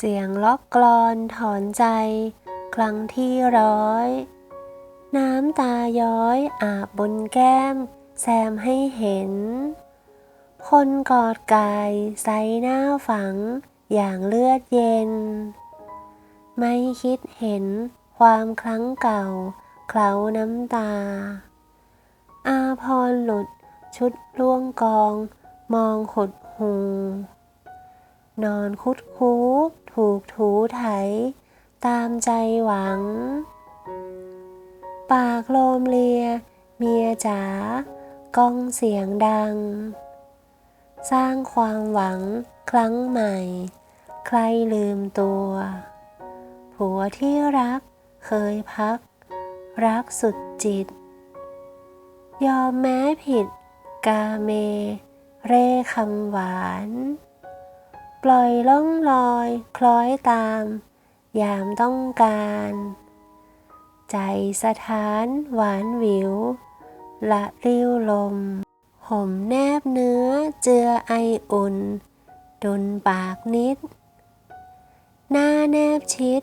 เสียงล็อกกลอนถอนใจ ครั้งที่ร้อย น้ำตาย้อยอาบบนแก้ม แซมให้เห็น คนกอดกายใส่หน้าฝังอย่างเลือดเย็น ไม่คิดเห็นความครั้งเก่า เคล้าน้ำตา อาพรหลุดชุดล่วงกอง มองขดหู นอนคุดคูถูกถูไถ ตามใจหวัง ปากโลมเลีย เมียจ๋าก้องเสียงดัง สร้างความหวังครั้งใหม่ ใครลืมตัว ผัวที่รัก เคยพัก รักสุดจิต ยอมแม้ผิด กาเม เร่คำหวาน ปล่อยล่องลอย คล้อยตาม ยามต้องการ ใจสถานหวานวิว ละริ้วลม ห่มแนบเนื้อเจือไออุ่น ดุนปากนิดหน้าแนบชิด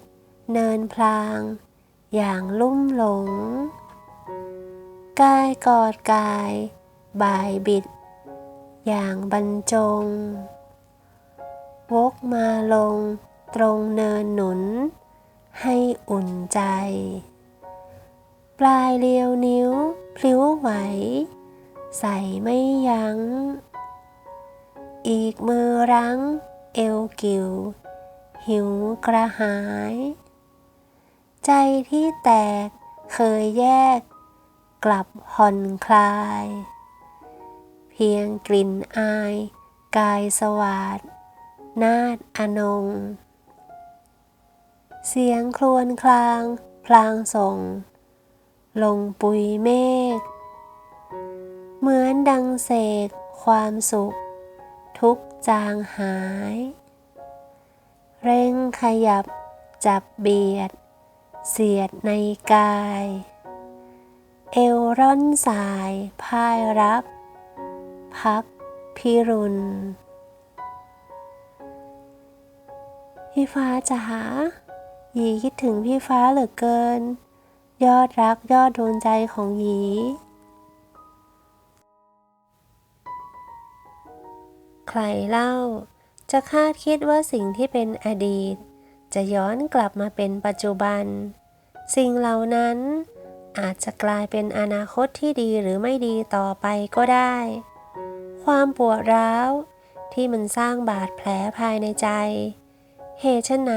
เนินพลาง อย่างลุ่มหลง กายกอดกาย บ่ายบิด อย่างบรรจง วกมาลง ตรงเนินหนุน ให้อุ่นใจ ปลายเลียวนิ้ว พลิ้วไหว ใส่ไม่ยัง้ง อีกมือรั้ง เอวกิวหิวกระหาย ใจที่แตกเคยแยก กลับผ่อนคลาย เพียงกลิ่นอาย กายสวาดนาดอนง เสียงครวญคลาง พลางส่ง ลงปุยเมฆ เหมือนดังเสกความสุข ทุกจางหาย เร่งขยับจับเบียด เสียดในกาย เอวร่อนสายพายรับ พักพิรุณพี่ฟ้าจ๋าหยีคิดถึงพี่ฟ้าเหลือเกิน ยอดรักยอดดวงใจของหยีใครเล่า จะคาดคิดว่าสิ่งที่เป็นอดีต จะย้อนกลับมาเป็นปัจจุบัน สิ่งเหล่านั้น อาจจะกลายเป็นอนาคตที่ดีหรือไม่ดีต่อไปก็ได้ ความปวดร้าว ที่มันสร้างบาดแผลภายในใจ เหตุไฉนไหน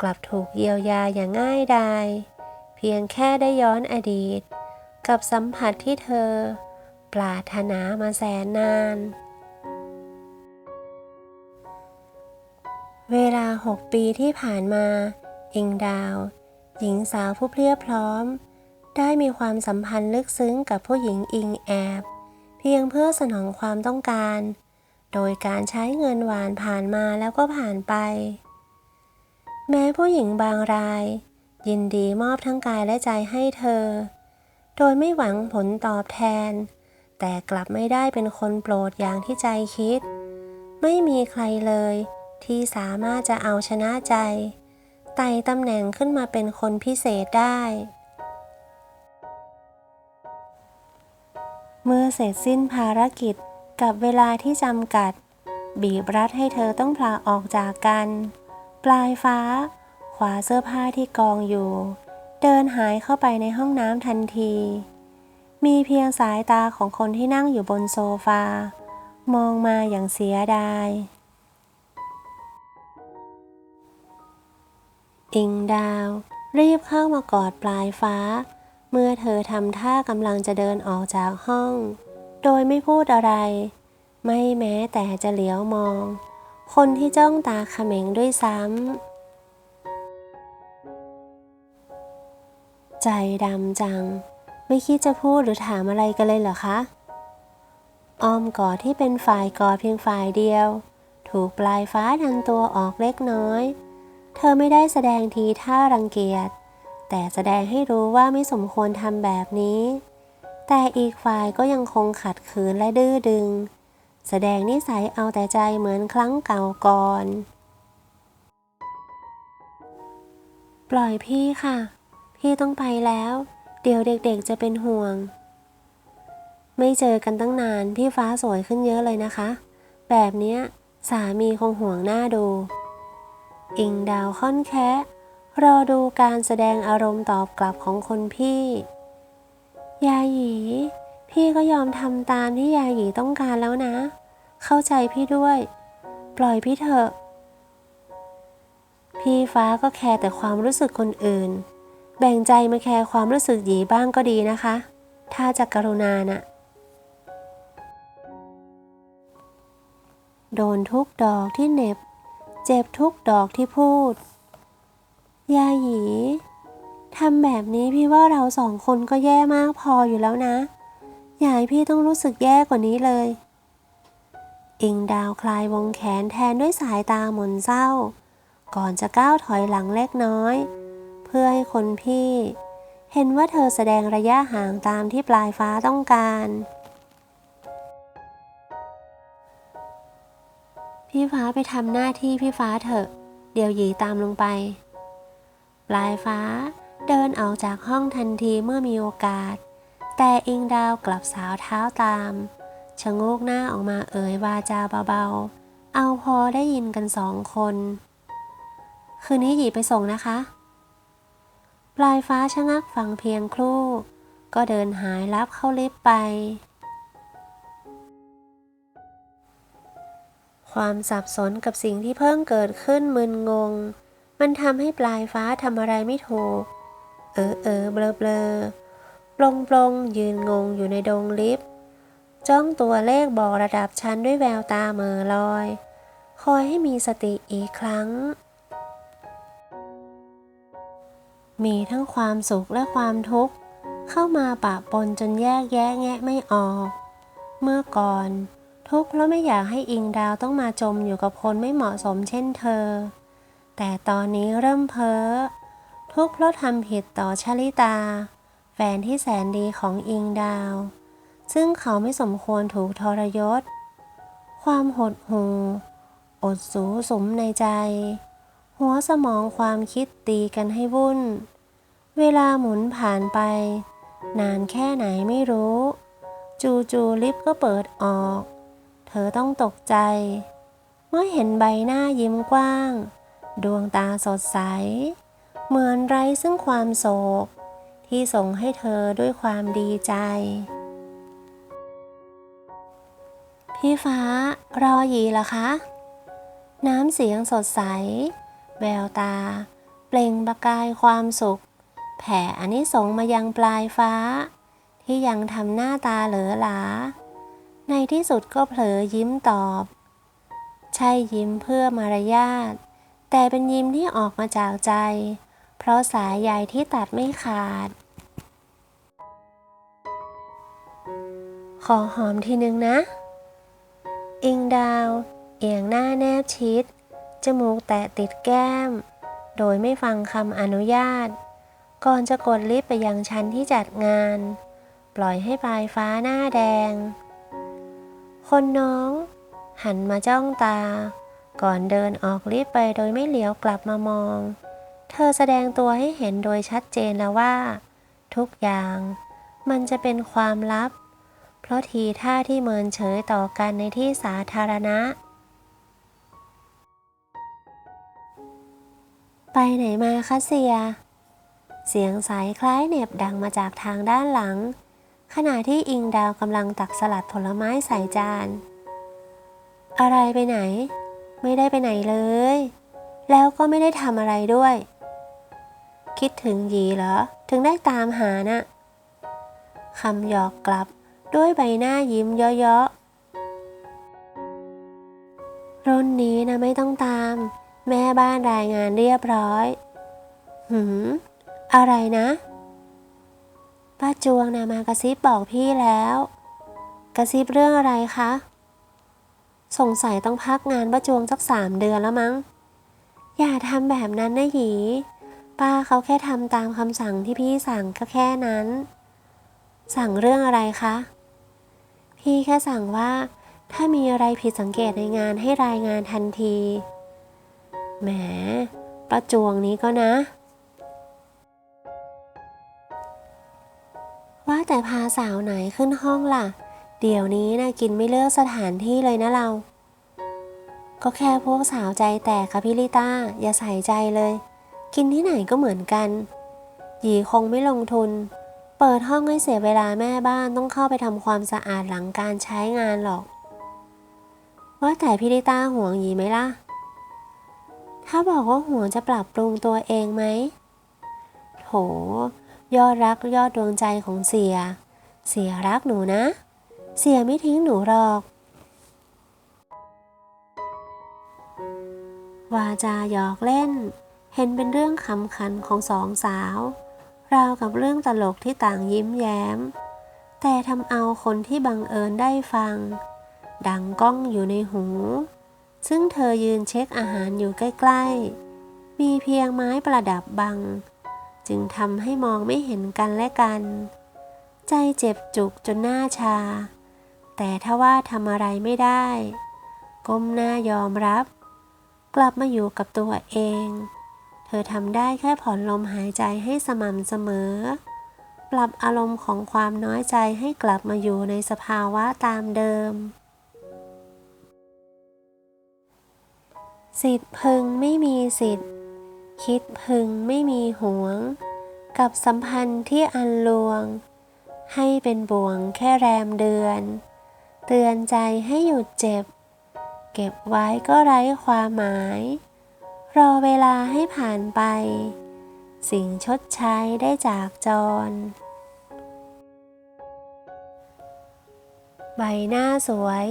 กลับถูกเยียวยาอย่างง่ายดายเพียงแค่ได้ย้อนอดีต กับสัมผัสที่เธอ ปรารถนามาแสนนาน เวลาหกปีที่ผ่านมา อิงดาว หญิงสาวผู้เพลียพร้อม ได้มีความสัมพันธ์ลึกซึ้งกับผู้หญิงอิงแอบ เพียงเพื่อสนองความต้องการ โดยการใช้เงินหวานผ่านมาแล้วก็ผ่านไป แม้ผู้หญิงบางราย ยินดีมอบทั้งกายและใจให้เธอ โดยไม่หวังผลตอบแทน แต่กลับไม่ได้เป็นคนโปรดอย่างที่ใจคิด ไม่มีใครเลย ที่สามารถจะเอาชนะใจ ไต่ตำแหน่งขึ้นมาเป็นคนพิเศษได้ เมื่อเสร็จสิ้นภารกิจกับเวลาที่จำกัด บีบรัดให้เธอต้องพลาออกจากกัน ปลายฟ้าขวาเสื้อผ้าที่กองอยู่ เดินหายเข้าไปในห้องน้ำทันที มีเพียงสายตาของคนที่นั่งอยู่บนโซฟา มองมาอย่างเสียดาย อิงดาว รีบเข้ามากอดปลายฟ้า เมื่อเธอทำท่ากำลังจะเดินออกจากห้อง โดยไม่พูดอะไร ไม่แม้แต่จะเหลียวมอง คนที่จ้องตาเขม็งด้วยซ้ำ ใจดำจัง ไม่คิดจะพูดหรือถามอะไรกันเลยเหรอคะอ้อมกอดที่เป็นฝ่ายกอดเพียงฝ่ายเดียว ถูกปลายฟ้าดันตัวออกเล็กน้อย เธอไม่ได้แสดงทีท่ารังเกียจ แต่แสดงให้รู้ว่าไม่สมควรทำแบบนี้ แต่อีกฝ่ายก็ยังคงขัดขืนและดื้อดึง แสดงนิสัยเอาแต่ใจเหมือนครั้งเก่าก่อน ปล่อยพี่ค่ะ พี่ต้องไปแล้ว เดี๋ยวเด็กๆจะเป็นห่วง ไม่เจอกันตั้งนาน พี่ฟ้าสวยขึ้นเยอะเลยนะคะ แบบเนี้ยสามีคงห่วงหน้าดู อิงดาวค่อนแคะรอดูการแสดงอารมณ์ตอบกลับของคนพี่ ยาหยี พี่ก็ยอมทำตามที่ยาหยีต้องการแล้วนะ เข้าใจพี่ด้วย ปล่อยพี่เถอะ พี่ฟ้าก็แคร์แต่ความรู้สึกคนอื่น แบ่งใจมาแคร์ความรู้สึกหยีบ้างก็ดีนะคะ ถ้าจะกรุณาน่ะโดนทุกดอกที่เน็บ เจ็บทุกดอกที่พูด ยาหยีทำแบบนี้พี่ว่าเราสองคนก็แย่มากพออยู่แล้วนะ อย่าให้พี่ต้องรู้สึกแย่กว่านี้เลย อิงดาวคลายวงแขนแทนด้วยสายตาหม่นเศร้า ก่อนจะก้าวถอยหลังเล็กน้อย เพื่อให้คนพี่ เห็นว่าเธอแสดงระยะห่างตามที่ปลายฟ้าต้องการ พี่ฟ้าไปทำหน้าที่พี่ฟ้าเถอะ เดี๋ยวหยีตามลงไป ปลายฟ้าเดินออกจากห้องทันทีเมื่อมีโอกาส แต่อิงดาวกลับสาวเท้าตาม ชะโงกหน้าออกมาเอ่ยวาจาเบาๆ เอาพอได้ยินกันสองคน คืนนี้หยีไปส่งนะคะ ปลายฟ้าชะงักฟังเพียงครู่ ก็เดินหายลับเข้าลิฟต์ไป ความสับสนกับสิ่งที่เพิ่งเกิดขึ้นมึนงง มันทำให้ปลายฟ้าทำอะไรไม่ถูก เออเออเบลอเบลอปลงปลงยืนงงอยู่ในดงลิฟต์จ้องตัวเลขบอกระดับชั้นด้วยแววตาเมอลอย คอยให้มีสติอีกครั้ง มีทั้งความสุขและความทุกข์ เข้ามาปะปนจนแยกแยะแงะไม่ออก เมื่อก่อน ทุกข์เพราะไม่อยากให้อิงดาวต้องมาจมอยู่กับคนไม่เหมาะสมเช่นเธอ แต่ตอนนี้เริ่มเพ้อ ทุกข์เพราะทำผิดต่อชลิตา แฟนที่แสนดีของอิงดาว ซึ่งเขาไม่สมควรถูกทรยศ ความหดหู่อดสูสมในใจ หัวสมองความคิดตีกันให้วุ่น เวลาหมุนผ่านไป นานแค่ไหนไม่รู้ จูจูลิฟก็เปิดออก เธอต้องตกใจ เมื่อเห็นใบหน้ายิ้มกว้าง ดวงตาสดใส เหมือนไร้ซึ่งความโศก ที่ส่งให้เธอด้วยความดีใจ พี่ฟ้ารอหยีเหรอคะ น้ำเสียงสดใส แววตา เปล่งประกายความสุข แผ่อันิสงส์มายังปลายฟ้า ที่ยังทำหน้าตาเหลือหลา ในที่สุดก็เผลอยิ้มตอบ ใช่ยิ้มเพื่อมารยาท แต่เป็นยิ้มที่ออกมาจากใจ เพราะสายใยที่ตัดไม่ขาด ขอหอมทีนึงนะ อิงดาว เอียงหน้าแนบชิด จมูกแตะติดแก้ม โดยไม่ฟังคำอนุญาต ก่อนจะกดลิฟต์ไปยังชั้นที่จัดงาน ปล่อยให้ปลายฟ้าหน้าแดง คนน้อง หันมาจ้องตา ก่อนเดินออกลิฟต์ไปโดยไม่เหลียวกลับมามอง เธอแสดงตัวให้เห็นโดยชัดเจนแล้วว่า ทุกอย่างมันจะเป็นความลับ เพราะทีท่าที่เมินเฉยต่อกันในที่สาธารณะ ไปไหนมาคะเสีย เสียงสายคล้ายเหน็บดังมาจากทางด้านหลัง ขณะที่อิงดาวกำลังตักสลัดผลไม้ใส่จาน อะไรไปไหน ไม่ได้ไปไหนเลย แล้วก็ไม่ได้ทำอะไรด้วย คิดถึงยีเหรอ ถึงได้ตามหาน่ะคำหยอกกลับด้วยใบหน้ายิ้มเยาะๆรุ่นนี้นะไม่ต้องตาม แม่บ้านรายงานเรียบร้อย หืม อะไรนะ ป้าจวงนะมากระซิบบอกพี่แล้ว กระซิบเรื่องอะไรคะ สงสัยต้องพักงานป้าจวงสักสามเดือนแล้วมั้ง อย่าทำแบบนั้นนะหยี ป้าเขาแค่ทำตามคำสั่งที่พี่สั่งก็แค่นั้น สั่งเรื่องอะไรคะ พี่แค่สั่งว่า ถ้ามีอะไรผิดสังเกตในงานให้รายงานทันที แหมประจวงนี้ก็นะ แต่พาสาวไหนขึ้นห้องล่ะ เดี๋ยวนี้นะกินไม่เลือกสถานที่เลยนะเรา ก็แค่พวกสาวใจแตกค่ะพี่ลิต้า อย่าใส่ใจเลย กินที่ไหนก็เหมือนกันหยีคงไม่ลงทุน เปิดห้องให้เสียเวลาแม่บ้านต้องเข้าไปทำความสะอาดหลังการใช้งานหรอก ว่าแต่พี่ลิต้าห่วงหยีไหมล่ะ ถ้าบอกว่าห่วงจะปรับปรุงตัวเองไหมโถ ยอดรักยอดดวงใจของเสีย เสียรักหนูนะ เสียไม่ทิ้งหนูหรอก วาจาหยอกเล่น เห็นเป็นเรื่องขำขันของสองสาว ราวกับเรื่องตลกที่ต่างยิ้มแย้ม แต่ทำเอาคนที่บังเอิญได้ฟัง ดังก้องอยู่ในหู ซึ่งเธอยืนเช็คอาหารอยู่ใกล้ ๆ มีเพียงไม้ประดับบัง จึงทำให้มองไม่เห็นกันและกัน ใจเจ็บจุกจนหน้าชา แต่ถ้าว่าทำอะไรไม่ได้ ก้มหน้ายอมรับ กลับมาอยู่กับตัวเอง เธอทำได้แค่ผ่อนลมหายใจให้สม่ำเสมอ ปรับอารมณ์ของความน้อยใจให้กลับมาอยู่ในสภาวะตามเดิมสิทธิ์พึงไม่มีสิทธิ์ คิดพึงไม่มีหวง กับสัมพันธ์ที่อันลวง ให้เป็นบ่วงแค่แรมเดือน เตือนใจให้หยุดเจ็บ เก็บไว้ก็ไร้ความหมาย รอเวลาให้ผ่านไป สิ่งชดใช้ได้จากจร ใบหน้าสวย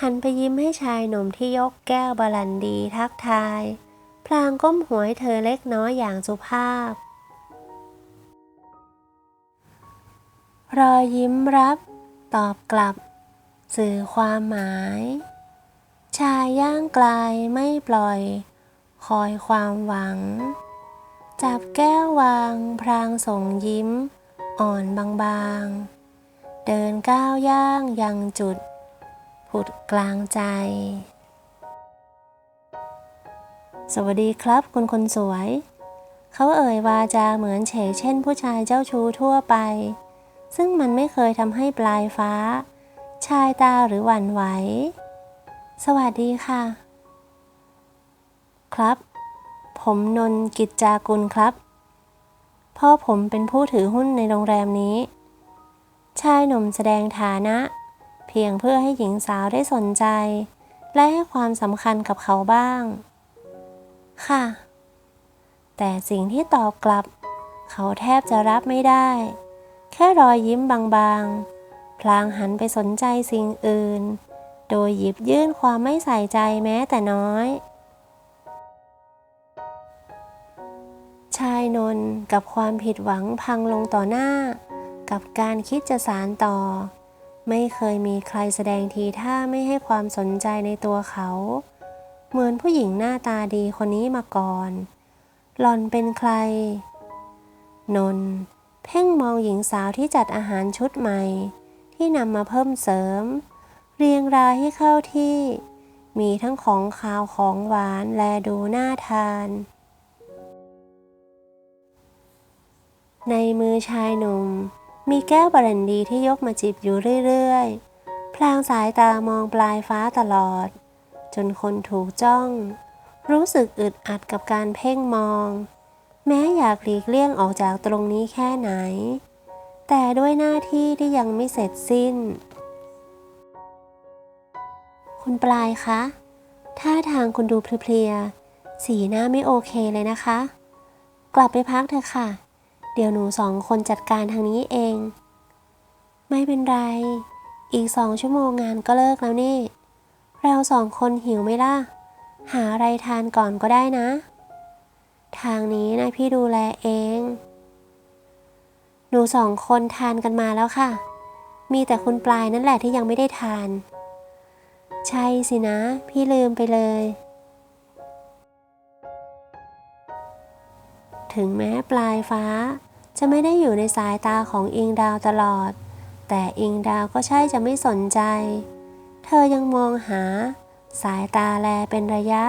หันไปยิ้มให้ชายหนุ่มที่ยกแก้วบาลันดีทักทาย ลางก้มหัวให้เธอเล็กน้อยอย่างสุภาพ รอยยิ้มรับ ตอบกลับ สื่อความหมาย ชายย่างไกลไม่ปล่อย คอยความหวัง จับแก้ววาง พรางส่งยิ้ม อ่อนบางๆ เดินก้าวย่างยังจุด ผุดกลางใจ สวัสดีครับคุณคนสวย เขาเอ่ยวาจาเหมือนเฉยเช่นผู้ชายเจ้าชู้ทั่วไป ซึ่งมันไม่เคยทำให้ปลายฟ้า ชายตาหรือหวั่นไหว สวัสดีค่ะ ครับ ผมนนกิจจากุลครับ พ่อผมเป็นผู้ถือหุ้นในโรงแรมนี้ ชายหนุ่มแสดงฐานะ เพียงเพื่อให้หญิงสาวได้สนใจ และให้ความสำคัญกับเขาบ้าง ค่ะ แต่สิ่งที่ตอบกลับ เขาแทบจะรับไม่ได้ แค่รอยยิ้มบางๆ พลางหันไปสนใจสิ่งอื่น โดยหยิบยื่นความไม่ใส่ใจแม้แต่น้อย ชายนนท์กับความผิดหวังพังลงต่อหน้า กับการคิดจะสารต่อ ไม่เคยมีใครแสดงทีท่าไม่ให้ความสนใจในตัวเขา เหมือนผู้หญิงหน้าตาดีคนนี้มาก่อน หล่อนเป็นใคร นนท์เพ่งมองหญิงสาวที่จัดอาหารชุดใหม่ ที่นำมาเพิ่มเสริม เรียงรายให้เข้าที่ มีทั้งของขาวของหวานและดูน่าทาน ในมือชายหนุ่ม มีแก้วบรันดีที่ยกมาจิบอยู่เรื่อยๆ พลางสายตามองปลายฟ้าตลอด จนคนถูกจ้อง รู้สึกอึดอัดกับการเพ่งมอง แม้อยากหลีกเลี่ยงออกจากตรงนี้แค่ไหน แต่ด้วยหน้าที่ที่ยังไม่เสร็จสิ้น คุณปลายคะท่าทางคุณดูเพลียๆสีหน้าไม่โอเคเลยนะคะ กลับไปพักเถอะค่ะ เดี๋ยวหนูสองคนจัดการทางนี้เอง ไม่เป็นไร อีกสองชั่วโมงงานก็เลิกแล้วนี่ เราสองคนหิวไหมล่ะ หาอะไรทานก่อนก็ได้นะ ทางนี้นะพี่ดูแลเอง หนูสองคนทานกันมาแล้วค่ะ มีแต่คุณปลายนั่นแหละที่ยังไม่ได้ทาน ใช่สินะ พี่ลืมไปเลย ถึงแม้ปลายฟ้า จะไม่ได้อยู่ในสายตาของอิงดาวตลอด แต่อิงดาวก็ใช่จะไม่สนใจ ธอยังมองหา สายตาแลเป็นระยะ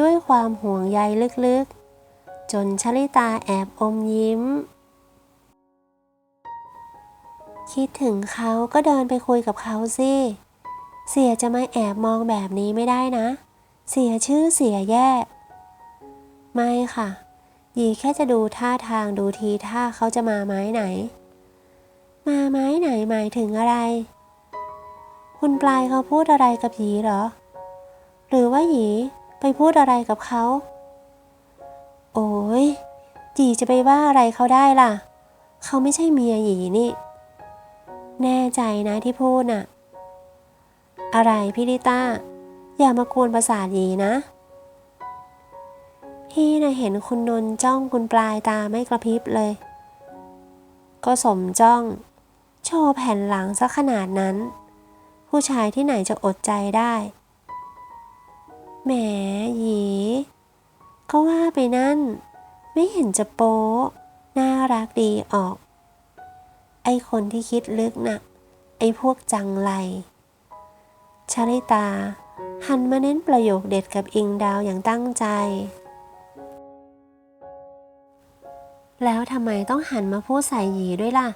ด้วยความห่วงใยลึกๆ จนชลิตาแอบอมยิ้ม คิดถึงเขาก็เดินไปคุยกับเขาสิ เสียจะมาแอบมองแบบนี้ไม่ได้นะ เสียชื่อเสียแย่ ไม่ค่ะยีแค่จะดูท่าทางดูทีท่าเขาจะมาไม้ไหน มาไม้ไหนหมายถึงอะไร คุณปลายเขาพูดอะไรกับหยีเหรอ หรือว่าหยีไปพูดอะไรกับเขา โอ้ยหยีจะไปว่าอะไรเขาได้ล่ะ เขาไม่ใช่เมียหยีนี่ แน่ใจนะที่พูดน่ะ อะไรพี่ลิต้า อย่ามากวนประสาทหยีนะ พี่นะเห็นคุณนนท์จ้องคุณปลายตาไม่กระพริบเลย ก็สมจ้อง โชว์แผ่นหลังซะขนาดนั้น ผู้ชายที่ไหนจะอดใจได้ แหมหยี ก็ว่าไปนั่น ไม่เห็นจะโป๊น่ารักดีออก ไอคนที่คิดลึกน่ะ ไอพวกจังไรชาลิตา หันมาเน้นประโยคเด็ดกับอิงดาวอย่างตั้งใจ แล้วทำไมต้องหันมาพูดใส่หยีด้วยล่ะ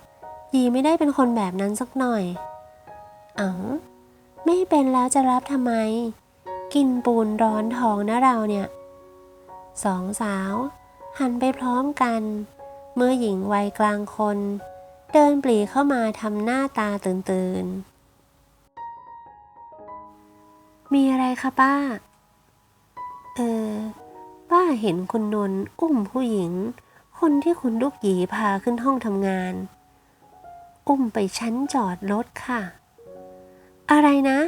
หยีไม่ได้เป็นคนแบบนั้นสักหน่อย เอ๋อไม่เป็นแล้วจะรับทำไม กินปูนร้อนท้องนะเราเนี่ย สองสาว หันไปพร้อมกัน เมื่อหญิงวัยกลางคน เดินปรีเข้ามาทำหน้าตาตื่นตื่นมีอะไรคะป้า เออ ป้าเห็นคุณนนท์อุ้มผู้หญิง คนที่คุณลูกหยีพาขึ้นห้องทำงาน อุ้มไปชั้นจอดรถค่ะ อะไรนะ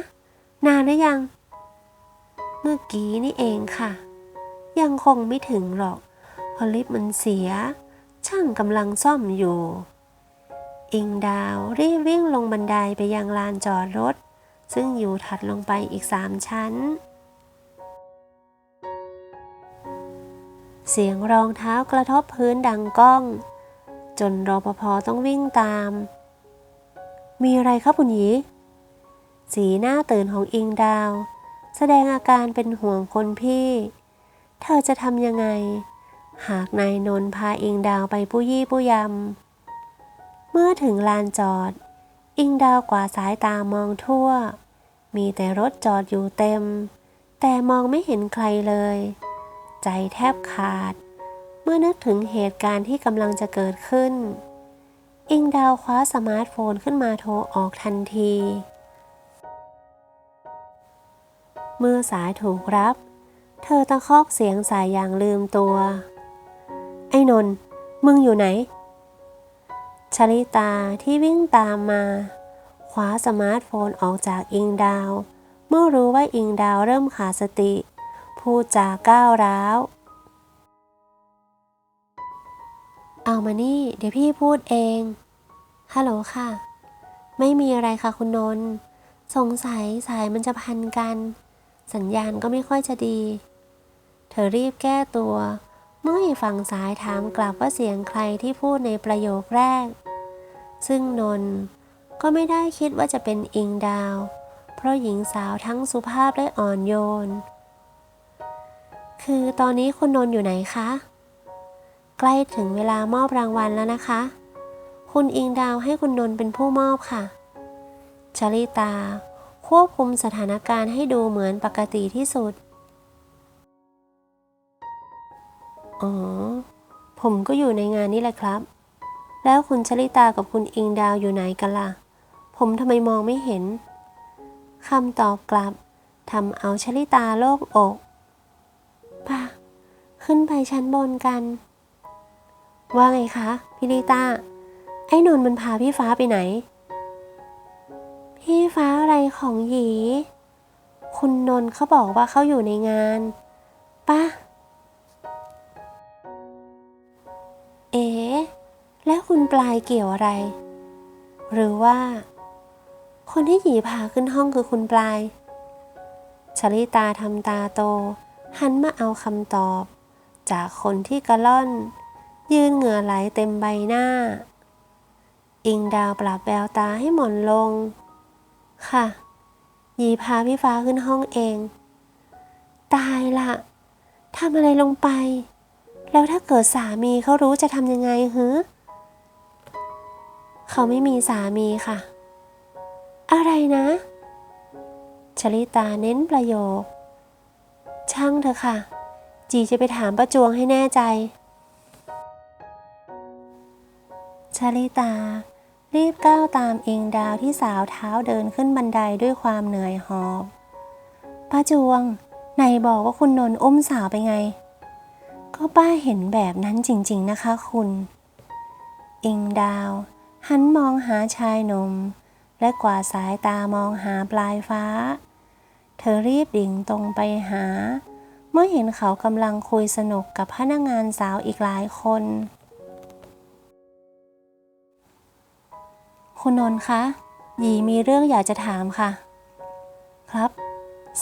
นานหรือยัง เมื่อกี้นี่เองค่ะ ยังคงไม่ถึงหรอกพราะลิฟต์มันเสีย ช่างกำลังซ่อมอยู่ อิงดาวรีบวิ่งลงบันไดไปยังลานจอดรถ ซึ่งอยู่ถัดลงไปอีกสามชั้น เสียงรองเท้ากระทบพื้นดังก้อง จนรปภต้องวิ่งตาม มีอะไรครับคุณหยี สีหน้าตื่นของอิงดาว แสดงอาการเป็นห่วงคนพี่ เธอจะทำยังไง หากนายนนท์พาอิงดาวไปผู้ยี่ผู้ยำ เมื่อถึงลานจอด อิงดาวกว่าดสายตามองทั่ว มีแต่รถจอดอยู่เต็ม แต่มองไม่เห็นใครเลย ใจแทบขาด เมื่อนึกถึงเหตุการณ์ที่กำลังจะเกิดขึ้น อิงดาวคว้าสมาร์ทโฟนขึ้นมาโทรออกทันที เมื่อสายถูกรับ เธอตะคอกเสียงสายอย่างลืมตัว ไอ้นน มึงอยู่ไหน ชลิตาที่วิ่งตามมาคว้าสมาร์ทโฟนออกจากอิงดาว เมื่อรู้ว่าอิงดาวเริ่มขาดสติ พูดจาก้าวร้าว เอามานี่ เดี๋ยวพี่พูดเอง ฮัลโหลค่ะ ไม่มีอะไรค่ะคุณนนท์สงสัยสายมันจะพันกัน สัญญาณก็ไม่ค่อยจะดี เธอรีบแก้ตัว เมื่ออีกฝั่งสายถามกลับว่าเสียงใครที่พูดในประโยคแรก ซึ่งนนท์ก็ไม่ได้คิดว่าจะเป็นอิงดาว เพราะหญิงสาวทั้งสุภาพและอ่อนโยน คือตอนนี้คุณนนท์อยู่ไหนคะ ใกล้ถึงเวลามอบรางวัลแล้วนะคะ คุณอิงดาวให้คุณนนท์เป็นผู้มอบค่ะชลิตา ควบคุมสถานการณ์ให้ดูเหมือนปกติที่สุด อ๋อ ผมก็อยู่ในงานนี้แหละครับ แล้วคุณชลิตากับคุณอิงดาวอยู่ไหนกันล่ะ ผมทำไมมองไม่เห็น คำตอบกลับทำเอาชลิตาโล่งอกป่ะ ขึ้นไปชั้นบนกัน ว่าไงคะ พี่ลิตา ไอ้นนท์มันพาพี่ฟ้าไปไหน พี่ฟ้าอะไรของหยี คุณนนท์เขาบอกว่าเขาอยู่ในงานป่ะเอ๋แล้วคุณปลายเกี่ยวอะไร หรือว่า คนที่หยีพาขึ้นห้องคือคุณปลายชลิตาทำตาโต หันมาเอาคำตอบ จากคนที่กระล่อน ยืนเหงื่อไหลเต็มใบหน้า อิงดาวปรับแววตาให้หม่นลง ค่ะ หยีพาพี่ฟ้าขึ้นห้องเอง ตายละทำอะไรลงไป แล้วถ้าเกิดสามีเขารู้จะทำยังไงฮึเขาไม่มีสามีค่ะ อะไรนะชลิตาเน้นประโยค ช่างเถอะค่ะ จีจะไปถามประจวงให้แน่ใจชลิตา รีบก้าวตามอิงดาวที่สาวเท้าเดินขึ้นบันไดด้วยความเหนื่อยหอบป้าจวงไหนบอกว่าคุณนนท์อุ้มสาวไปไง ก็ป้าเห็นแบบนั้นจริงๆนะคะคุณ อิงดาว หันมองหาชายหนุ่มและกวาดสายตามองหาปลายฟ้า เธอรีบดิ่งตรงไปหา เมื่อเห็นเขากำลังคุยสนุกกับพนักงานสาวอีกหลายคน คุณนนท์คะหยีมีเรื่องอยากจะถามค่ะ ครับ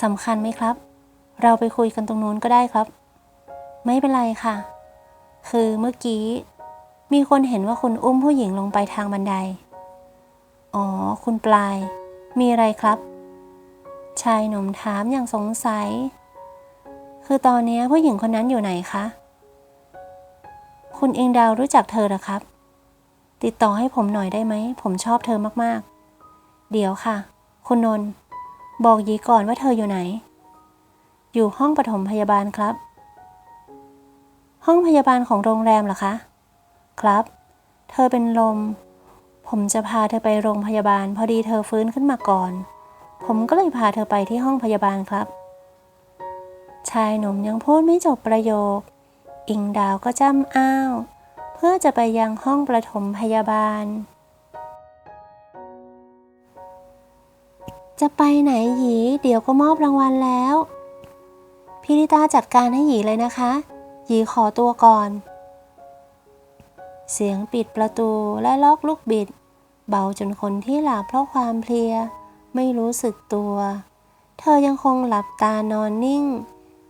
สำคัญไหมครับ เราไปคุยกันตรงนู้นก็ได้ครับ ไม่เป็นไรค่ะ คือเมื่อกี้ มีคนเห็นว่าคุณอุ้มผู้หญิงลงไปทางบันได อ๋อ คุณปลาย มีอะไรครับ ชายหนุ่มถามอย่างสงสัย คือตอนนี้ผู้หญิงคนนั้นอยู่ไหนคะ คุณเองดาวรู้จักเธอหรอครับ ติดต่อให้ผมหน่อยได้ไหม ผมชอบเธอมากๆ เดี๋ยวค่ะ คุณนนท์บอกยีก่อนว่าเธออยู่ไหน อยู่ห้องปฐมพยาบาลครับ ห้องพยาบาลของโรงแรมเหรอคะ ครับ เธอเป็นลม ผมจะพาเธอไปโรงพยาบาล พอดีเธอฟื้นขึ้นมาก่อน ผมก็เลยพาเธอไปที่ห้องพยาบาลครับ ชายหนุ่มยังพูดไม่จบประโยค อิงดาวก็จ้ำอ้าว พื่อจะไปยังห้องประถมพยาบาล จะไปไหนหยีเดี๋ยวก็มอบรางวัลแล้วพิริตาจัดการให้หยีเลยนะคะ หยีขอตัวก่อน เสียงปิดประตูและล็อกลูกบิด เบาจนคนที่หลับเพราะความเพลีย ไม่รู้สึกตัว เธอยังคงหลับตานอนนิ่ง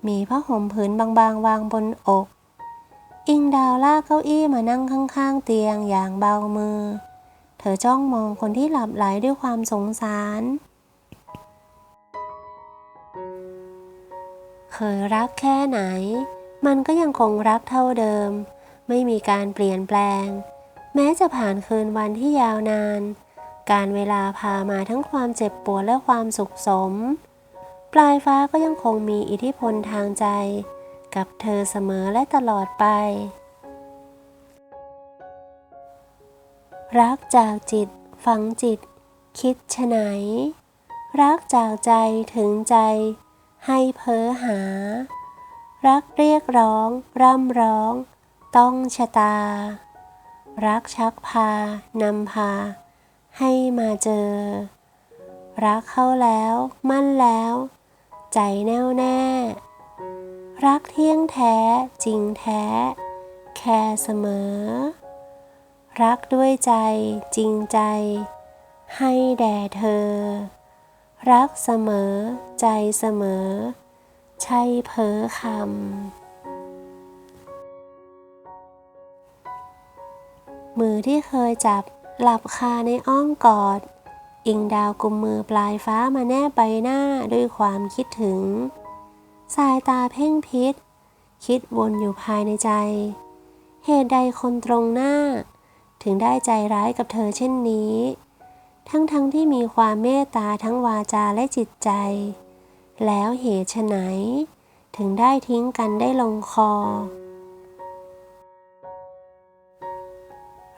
มีผ้าห่มผืนบางๆ วางบนอก อิงดาวลากเก้าอี้มานั่งข้างๆ เตียงอย่างเบามือ เธอจ้องมองคนที่หลับไหลด้วยความสงสาร เคยรักแค่ไหน มันก็ยังคงรักเท่าเดิม ไม่มีการเปลี่ยนแปลง แม้จะผ่านคืนวันที่ยาวนาน การเวลาพามาทั้งความเจ็บปวดและความสุขสม ปลายฟ้าก็ยังคงมีอิทธิพลทางใจ กับเธอเสมอและตลอดไป รักจากจิตฝังจิต คิดฉไหน รักจากใจถึงใจ ให้เพ้อหา รักเรียกร้อง ร่ำร้อง ต้องชะตา รักชักพานำพา ให้มาเจอ รักเข้าแล้ว มั่นแล้ว ใจแน่วแน่ รักเที่ยงแท้จริงแท้ แค่เสมอ รักด้วยใจจริงใจ ให้แด่เธอ รักเสมอใจเสมอ ใช่เพ้อคำมือที่เคยจับหลับคาในอ้อมกอด อิงดาวกุมมือปลายฟ้ามาแนบใบหน้าด้วยความคิดถึง สายตาเพ่งพิษ คิดวนอยู่ภายในใจ เหตุใดคนตรงหน้า ถึงได้ใจร้ายกับเธอเช่นนี้ ทั้งๆทที่มีความเมตตาทั้งวาจาและจิตใจ แล้วเหตุไฉนถึงได้ทิ้งกันได้ลงคอ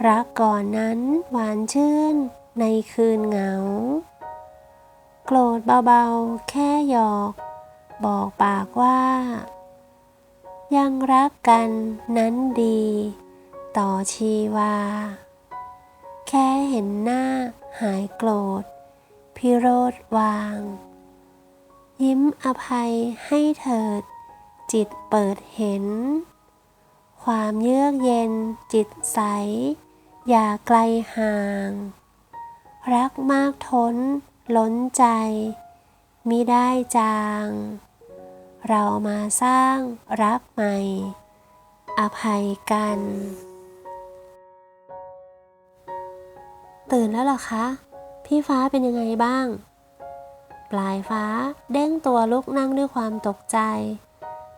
รักก่อนนั้นหวานชื่น ในคืนเหงา โกรธเบาๆ แค่หยอก บอกปากว่า ยังรักกันนั้นดี ต่อชีวา แค่เห็นหน้าหายโกรธ พิโรธวาง ยิ้มอภัยให้เถิด จิตเปิดเห็น ความเยือกเย็นจิตใส อย่าไกลห่าง รักมากทนล้นใจมิได้จาง เรามาสร้างรักใหม่ อภัยกัน ตื่นแล้วหรอคะ พี่ฟ้าเป็นยังไงบ้าง ปลายฟ้าเด้งตัวลุกนั่งด้วยความตกใจ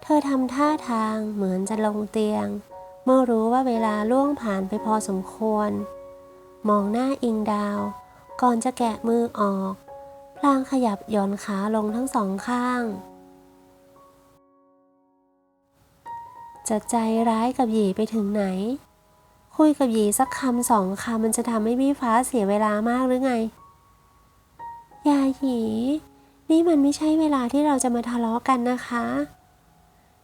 เธอทำท่าทางเหมือนจะลงเตียง เมื่อรู้ว่าเวลาล่วงผ่านไปพอสมควร มองหน้าอิงดาว ก่อนจะแกะมือออกพลางขยับหย่อนขาลงทั้งสองข้าง จะใจร้ายกับหยีไปถึงไหน คุยกับหยีสักคำสองคำมันจะทำให้พี่ฟ้าเสียเวลามากหรือไง ยาหยี นี่มันไม่ใช่เวลาที่เราจะมาทะเลาะกันนะคะ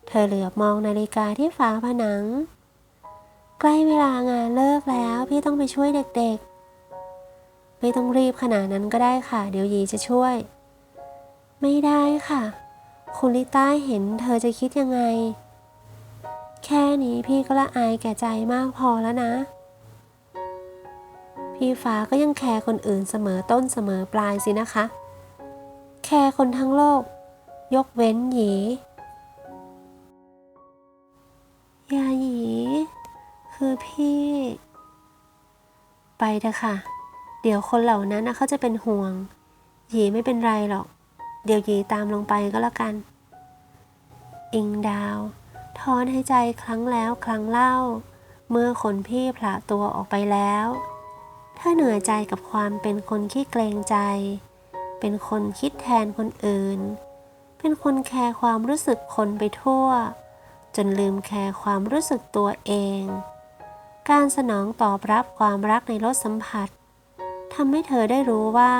เธอเหลือบมองนาฬิกาที่ฝาผนัง ใกล้เวลางานเลิกแล้วพี่ต้องไปช่วยเด็กๆ ไม่ต้องรีบขนาดนั้นก็ได้ค่ะ เดี๋ยวหยีจะช่วย ไม่ได้ค่ะ คุณลิต้าเห็นเธอจะคิดยังไง แค่นี้พี่ก็ละอายแก่ใจมากพอแล้วนะ พี่ฟ้าก็ยังแคร์คนอื่นเสมอต้นเสมอปลายสินะคะ แคร์คนทั้งโลก ยกเว้นหยียาหยี คือพี่ ไปเถอะค่ะ เดี๋ยวคนเหล่านั้นนะเขาจะเป็นห่วง หยีไม่เป็นไรหรอก เดี๋ยวหยีตามลงไปก็แล้วกัน อิงดาว ถอนหายใจครั้งแล้วครั้งเล่า เมื่อคนพี่ผละตัวออกไปแล้ว ถ้าเหนื่อยใจกับความเป็นคนขี้เกรงใจ เป็นคนคิดแทนคนอื่น เป็นคนแคร์ความรู้สึกคนไปทั่ว จนลืมแคร์ความรู้สึกตัวเอง การสนองตอบรับความรักในรสสัมผัสทำให้เธอได้รู้ว่า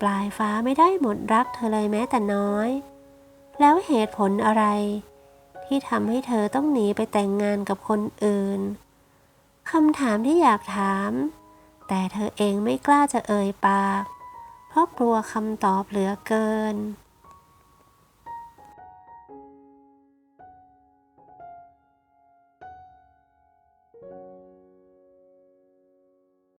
ปลายฟ้าไม่ได้หมดรักเธอเลยแม้แต่น้อย แล้วเหตุผลอะไร ที่ทำให้เธอต้องหนีไปแต่งงานกับคนอื่นคำถามที่อยากถาม แต่เธอเองไม่กล้าจะเอ่ยปาก เพราะกลัวคำตอบเหลือเกิน